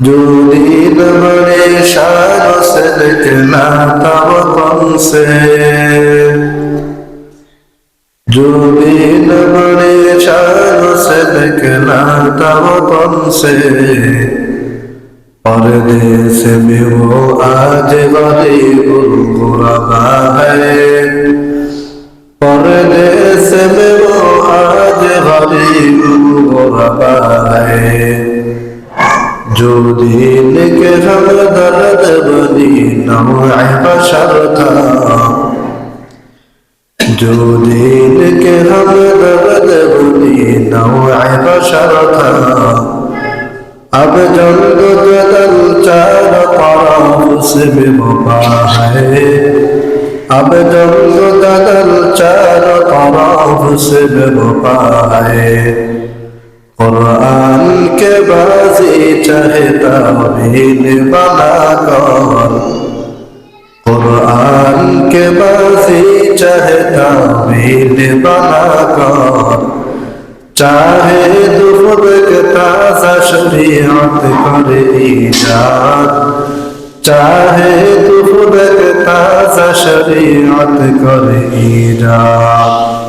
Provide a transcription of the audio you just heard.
जो दीन बड़े शान से निकला तब कौन से जो दीन बड़े शान से निकला तब कौन से परदेश में वो आज गरीब गुरबा है परदेश में वो आज गरीब गुरबा है जो दिल के हम दर्द बनी नौए बशर था जो दिल के हम दर्द बनी नौए बशर था अब जल्द जदल चार तरफ से भी मुबा है अब जल्द जदल चार तरफ से भी मुबा है कुरान के बाद চাহতা ভিল বালা কর কোরআন কে বাসি চাহতা ভিল বালা কর চাহে দুপুর তাজা শরিয়ত করে ইজাদ। চাহে দুপুর তাজা করে ইজাদ।